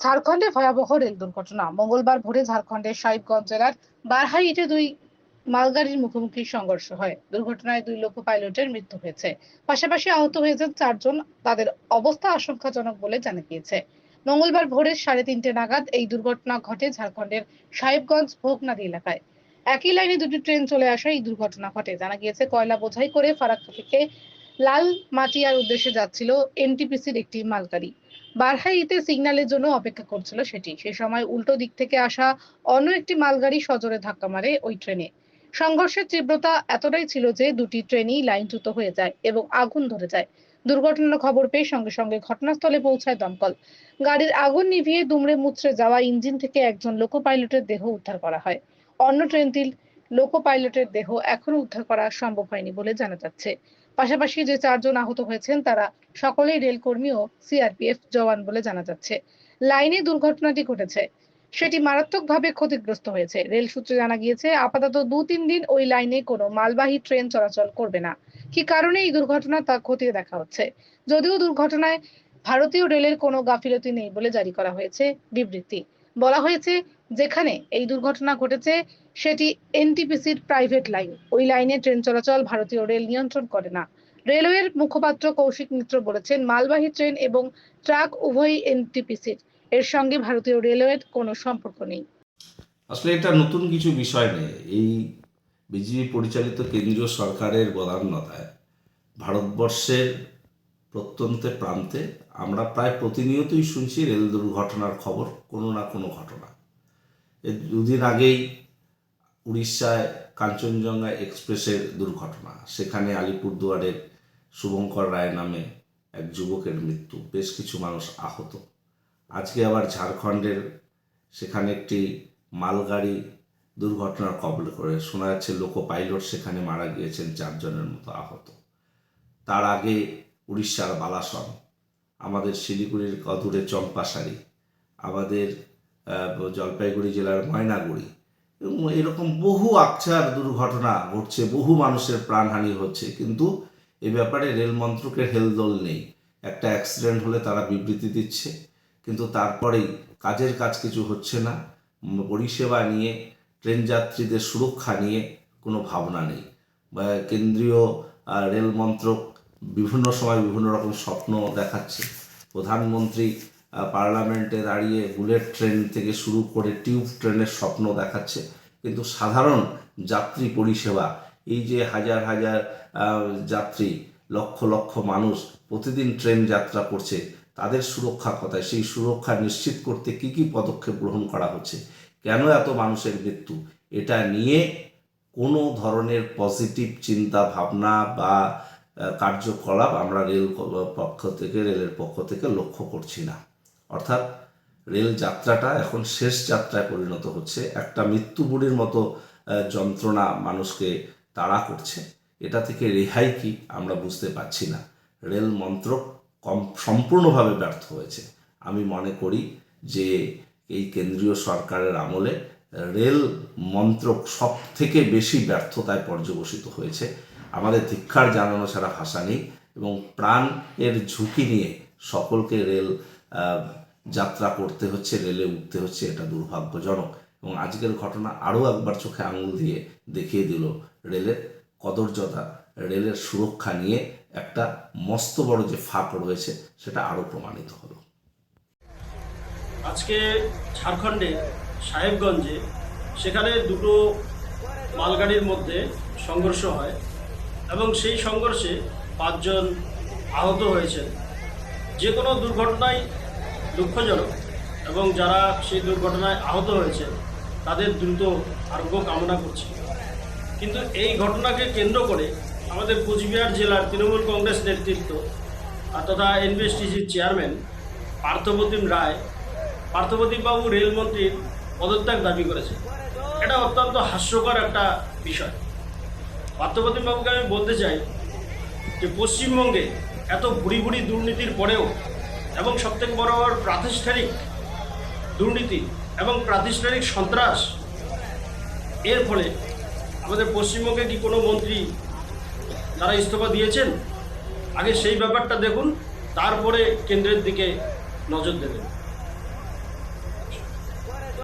ঝাড়খণ্ডে ভয়াবহ রেল দুর্ঘটনা। মঙ্গলবার ভোরে ঝাড়খণ্ডের সাহিবগঞ্জ জেলার বারহাইটে দুই মালগাড়ির মুখোমুখি সংঘর্ষ হয়। দুর্ঘটনায় দুই লোকো পাইলটের মৃত্যু হয়েছে। পাশাপাশি আহত হয়েছেন চারজন। তাদের অবস্থা আশঙ্কাজনক বলে জানা গিয়েছে। মঙ্গলবার ভোরে সাড়ে তিনটে নাগাদ এই দুর্ঘটনা ঘটে ঝাড়খণ্ডের সাহেবগঞ্জ ভোগনাদি এলাকায়। একই লাইনে দুটি ট্রেন চলে আসায় এই দুর্ঘটনা ঘটে। জানা গিয়েছে, কয়লা বোঝাই করে ফারাক্কা থেকে লাল মাটিয়ার উদ্দেশ্যে যাচ্ছিল এনটিপিসির একটি মালগাড়ি। বারহাইতে সিগন্যালের জন্য অপেক্ষা করছিল সেটি। সেই সময় উল্টো দিক থেকে আসা অন্য একটি মালগাড়ি সজোরে ধাক্কা মারে ওই ট্রেনে। সংঘর্ষের তীব্রতা এতটাই ছিল যে দুটি ট্রেনই লাইনচ্যুত হয়ে যায় এবং আগুন ধরে যায়। দুর্ঘটনার খবর পেয়ে সঙ্গে সঙ্গে ঘটনাস্থলে পৌঁছায় দমকল। গাড়ির আগুন নিভিয়ে দুমড়ে মুচড়ে যাওয়া ইঞ্জিন থেকে একজন লোকো পাইলটের দেহ উদ্ধার করা হয়। অন্য ট্রেনটির লোকো পাইলটের দেহ এখনও উদ্ধার করা সম্ভব হয়নি বলে জানা যাচ্ছে। পাশাপাশি যে চারজন আহত হয়েছেন, তারা সকলেই রেলকর্মী ও সিআরপিএফ জওয়ান বলে জানা যাচ্ছে। লাইনে দুর্ঘটনাটি ঘটেছে। সেটি মারাত্মকভাবে ক্ষতিগ্রস্ত হয়েছে। রেল সূত্রে জানা গিয়েছে, আপাতত দু তিন দিন ওই লাইনে কোনো মালবাহী ট্রেন চলাচল করবে না। কি কারণে এই দুর্ঘটনা তা খতিয়ে দেখা হচ্ছে? যদিও দুর্ঘটনায় ভারতীয় রেলের কোনো গাফিলতি নেই বলে জারি করা হয়েছে বিবৃতি। বলা হয়েছে, যেখানে এই দুর্ঘটনা ঘটেছে, সেটি এনটিপিসির প্রাইভেট লাইন। ওই লাইনে ট্রেন চলাচল ভারতীয় রেল নিয়ন্ত্রণ করে না। রেলওয়ের মুখপাত্র কৌশিক মিত্র বলেছেন, মালবাহী ট্রেন এবং ট্রাক উভয়ই এনটিপিসির। এর সঙ্গে ভারতীয় রেলওয়ের কোনো সম্পর্ক নেই। আসলে এটা নতুন কিছু বিষয় নেই এই বিজেপি পরিচালিত কেন্দ্রীয় সরকারের বদান্যতায় ভারতবর্ষের প্রত্যন্ত প্রান্তে আমরা প্রায় প্রতিনিয়তই শুনছি রেল দুর্ঘটনার খবর, কোনো না কোনো ঘটনা। দুদিন আগেই উড়িষ্যায় কাঞ্চনজঙ্ঘা এক্সপ্রেসের দুর্ঘটনা, সেখানে আলিপুরদুয়ারের শুভঙ্কর রায় নামে এক যুবকের মৃত্যু। বেশ কিছু মানুষ আহত। আজকে আবার ঝাড়খণ্ডের সেখানে একটি মালগাড়ি দুর্ঘটনার কবলে করে। শোনা যাচ্ছে লোকো পাইলট সেখানে মারা গিয়েছেন, চারজনের মতো আহত। তার আগে উড়িষ্যার বালাসন, আমাদের শিলিগুড়ির কদূরে চম্পাশাড়ি, আমাদের জলপাইগুড়ি জেলার ময়নাগুড়ি, এবং এরকম বহু আকছার দুর্ঘটনা ঘটছে, বহু মানুষের প্রাণহানি হচ্ছে। কিন্তু এ ব্যাপারে রেল মন্ত্রকের হেলদোল নেই। একটা অ্যাক্সিডেন্ট হলে তারা বিবৃতি দিচ্ছে, কিন্তু তারপরেই কাজের কাজ কিছু হচ্ছে না। পরিষেবা নিয়ে, ট্রেন যাত্রীদের সুরক্ষা নিয়ে কোনো ভাবনা নেই। বা কেন্দ্রীয় রেল মন্ত্রক বিভিন্ন সময় বিভিন্ন রকম স্বপ্ন দেখাচ্ছে। প্রধানমন্ত্রী পার্লামেন্টে দাঁড়িয়ে বুলেট ট্রেন থেকে শুরু করে টিউব ট্রেনের স্বপ্ন দেখাচ্ছে। কিন্তু সাধারণ যাত্রী পরিষেবা এই যে হাজার হাজার যাত্রী, লক্ষ লক্ষ মানুষ প্রতিদিন ট্রেন যাত্রা করছে, তাদের সুরক্ষা কথায়, সেই সুরক্ষা নিশ্চিত করতে কি কি পদক্ষেপ গ্রহণ করা হচ্ছে? কেন এত মানুষের মৃত্যু? এটা নিয়ে কোনো ধরনের পজিটিভ চিন্তা ভাবনা বা কার্যকলাপ আমরা রেল পক্ষ থেকে, রেলের পক্ষ থেকে লক্ষ্য করছি না। অর্থাৎ রেল যাত্রাটা এখন শেষ যাত্রায় পরিণত হচ্ছে। একটা মৃত্যু বুড়ির মতো যন্ত্রণা মানুষকে তাড়া করছে। এটা থেকে রেহাই কি আমরা বুঝতে পারছি না। রেল মন্ত্রক কম সম্পূর্ণভাবে ব্যর্থ হয়েছে। আমি মনে করি যে এই কেন্দ্রীয় সরকারের আমলে রেল মন্ত্রক সব থেকে বেশি ব্যর্থতায় পর্যবসিত হয়েছে। আমাদের ধিক্ষার জানানো ছাড়া ভাষা নেই এবং প্রাণ এর ঝুঁকি নিয়ে সকলকে রেল যাত্রা করতে হচ্ছে, রেলে উঠতে হচ্ছে, এটা দুর্ভাগ্যজনক। এবং আজকের ঘটনা আরও একবার চোখে আঙুল দিয়ে দেখিয়ে দিল রেলের কদর্যতা, রেলের সুরক্ষা নিয়ে একটা মস্ত বড় যে ফাঁক রয়েছে সেটা আরও প্রমাণিত হলো। আজকে ঝাড়খণ্ডে সাহেবগঞ্জে সেখানে দুটো মালগাড়ির মধ্যে সংঘর্ষ হয় এবং সেই সংঘর্ষে পাঁচজন আহত হয়েছেন। যে কোনো দুর্ঘটনায় দুঃখজনক এবং যারা সেই দুর্ঘটনায় আহত হয়েছে তাদের দ্রুত আরোগ্য কামনা করছি। কিন্তু এই ঘটনাকে কেন্দ্র করে আমাদের কোচবিহার জেলার তৃণমূল কংগ্রেস নেতৃত্ব তথা এনবিএসটিসির চেয়ারম্যান পার্থপ্রতিম রায়, পার্থপ্রতিমবাবু রেলমন্ত্রীর পদত্যাগ দাবি করেছে। এটা অত্যন্ত হাস্যকর একটা বিষয়। পার্থপ্রতিমবাবুকে আমি বলতে চাই যে পশ্চিমবঙ্গে এত বুড়ি বুড়ি দুর্নীতির পরেও এবং সবথেকে বড় বড় প্রাতিষ্ঠানিক দুর্নীতি এবং প্রাতিষ্ঠানিক সন্ত্রাস। এর ফলে আমাদের পশ্চিমবঙ্গে কি কোনো মন্ত্রী তারা ইস্তফা দিয়েছেন? আগে সেই ব্যাপারটা দেখুন, তারপরে কেন্দ্রের দিকে নজর দেবেন।